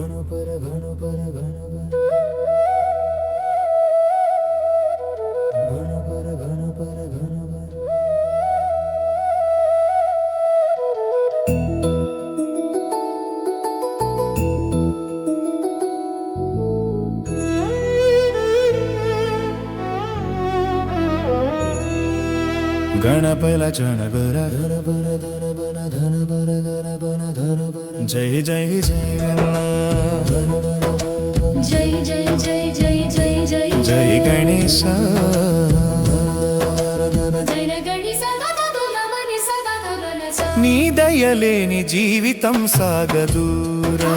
घनपर घनपर घनपर घनपर घनपर घनपर गणपला जय जय जय గణేశ నీ దయలేని జీవితం సాగదూరా.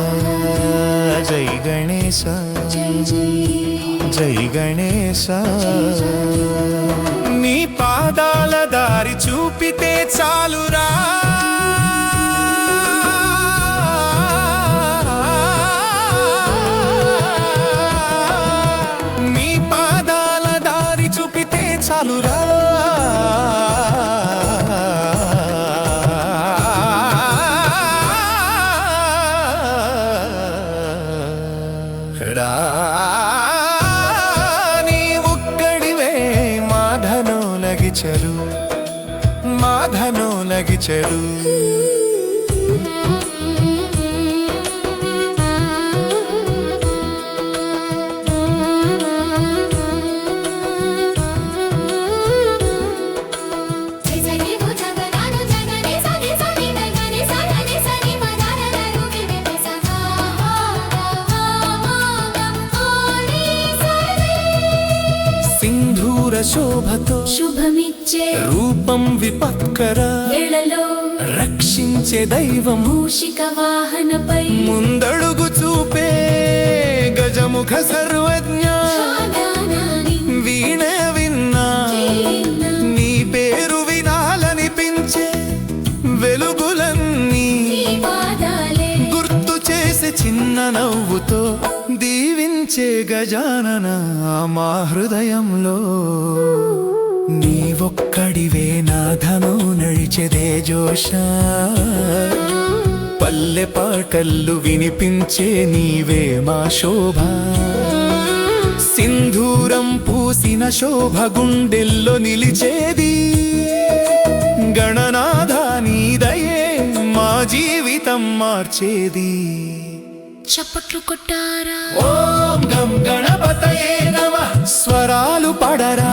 జై గణేశ. జై జై గణేశ. నీ పాదాల దారి చూపితే చాలు చాలురా నీ ఒక్కడివే మాధనో లగిచరు మాధను లగిచరు శోభతో శుభమిచ్చే రూపం విపత్కర రక్షించే దైవం మూషిక వాహనపై ముందడుగు చూపే నవ్వుతో దీవించే గజానన మా హృదయంలో. నీ ఒక్కడివే నాథను నడిచెదే జోష. పల్లె పాటల్లు వినిపించే నీవే మా శోభ. సింధూరం పూసిన శోభ గుండెల్లో నిలిచేది. గణనాథ నీదయే మా జీవితం మార్చేది. చప్పట్లు కొట్టారా? ఓం గం గణపతయే నమ. స్వరాలు పడరా.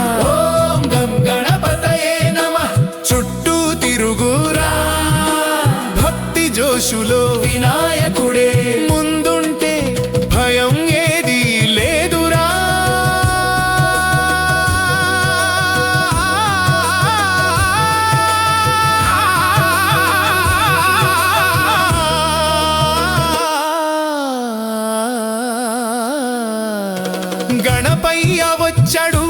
గణపయ్య వచ్చడు.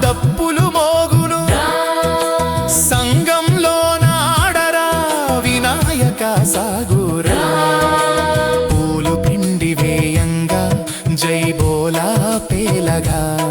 దప్పులు మోగును సంగంలో నాడరా వినాయక సాగురా. పూలు పిండి వేయంగా జై బోలా పేలగా.